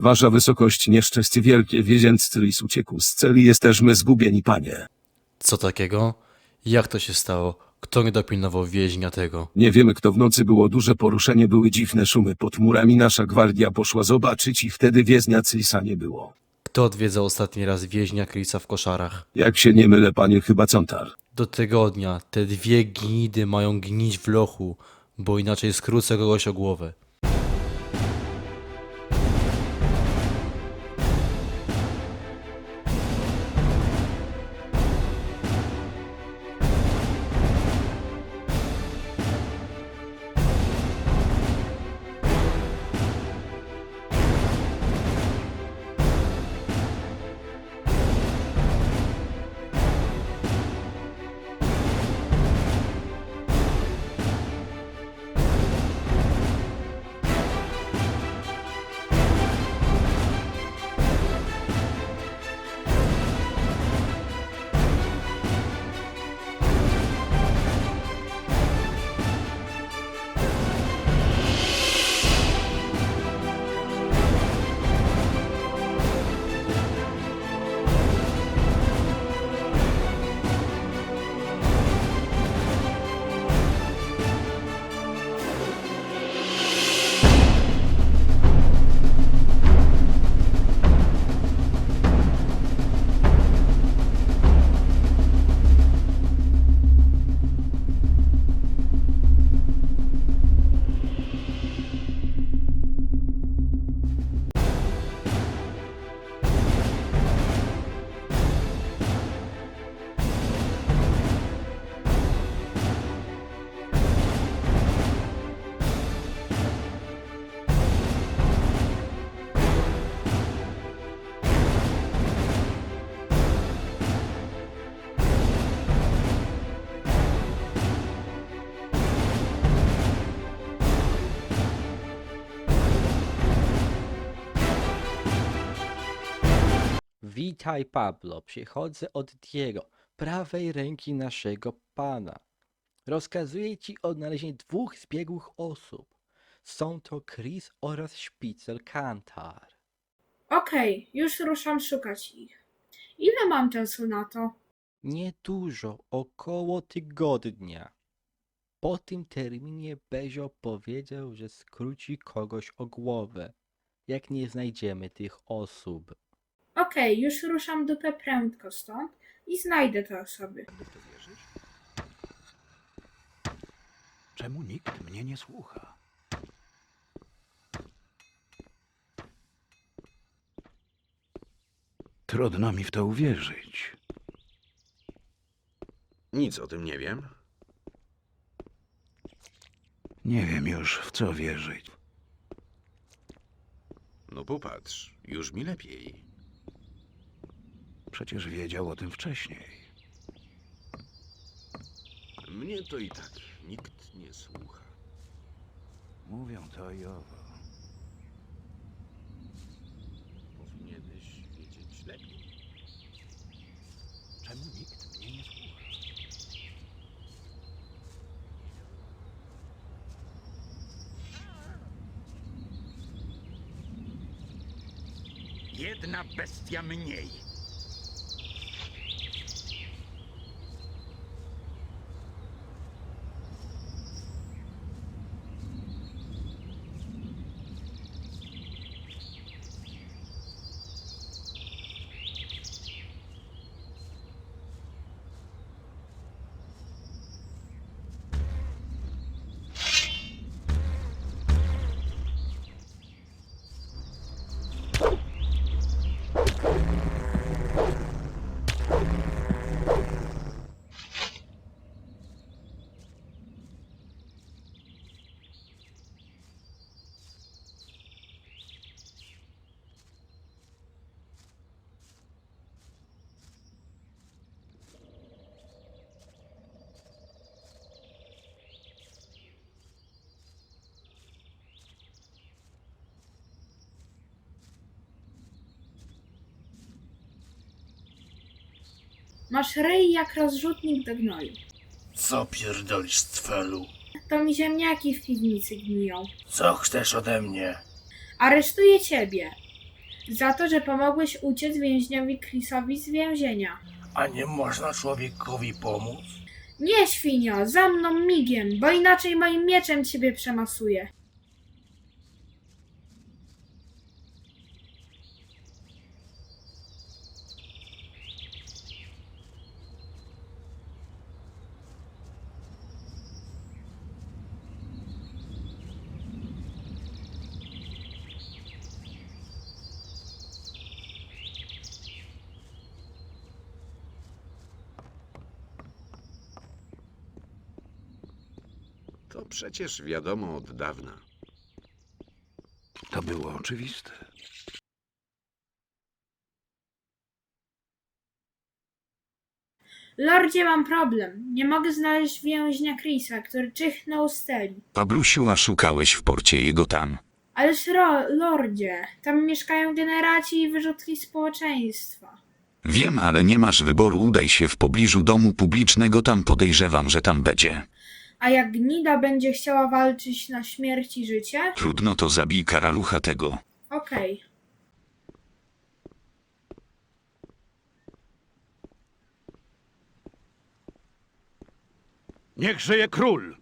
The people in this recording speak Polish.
Wasza wysokość, nieszczęście wielkie, więzień Tris uciekł z celi, jesteśmy zgubieni, panie. Co takiego? Jak to się stało? Kto nie dopilnował więźnia tego? Nie wiemy, kto w nocy było duże poruszenie, były dziwne szumy pod murami, nasza gwardia poszła zobaczyć i wtedy więźnia Trisa nie było. Kto odwiedzał ostatni raz więźnia Krisa w koszarach? Jak się nie mylę, panie, chyba Contar. Do tygodnia te dwie gnidy mają gnić w lochu, bo inaczej skrócę kogoś o głowę. Witaj, Pablo. Przychodzę od Diego, prawej ręki naszego pana. Rozkazuję ci odnalezienie dwóch zbiegłych osób. Są to Chris oraz Szpicel Kantar. Okej, już ruszam szukać ich. Ile mam czasu na to? Niedużo, około tygodnia. Po tym terminie Bezio powiedział, że skróci kogoś o głowę, jak nie znajdziemy tych osób. Okej, już ruszam dupę prędko stąd i znajdę te osoby. Czemu nikt mnie nie słucha? Trudno mi w to uwierzyć. Nic o tym nie wiem. Nie wiem już, w co wierzyć. No popatrz, już mi lepiej. Przecież wiedział o tym wcześniej. Mnie to i tak nikt nie słucha. Mówią to i owo. Powinieneś wiedzieć lepiej. Czemu nikt mnie nie słucha? Jedna bestia mniej. Masz ryj jak rozrzutnik do gnoju. Co pierdolisz, Cfelu? To mi ziemniaki w piwnicy gniją. Co chcesz ode mnie? Aresztuję ciebie. Za to, że pomogłeś uciec więźniowi Chrisowi z więzienia. A nie można człowiekowi pomóc? Nie, świnio, za mną migiem, bo inaczej moim mieczem ciebie przemasuję. To przecież wiadomo od dawna. To było oczywiste. Lordzie, mam problem. Nie mogę znaleźć więźnia Chrisa, który czychnął z celi. Pablusiu, a szukałeś w porcie jego tam. Ależ ro, lordzie, tam mieszkają generaci i wyrzutki społeczeństwa. Wiem, ale nie masz wyboru, udaj się w pobliżu domu publicznego, tam podejrzewam, że tam będzie. A jak gnida będzie chciała walczyć na śmierć i życie? Trudno to zabij karalucha tego. Okej. Niech żyje król!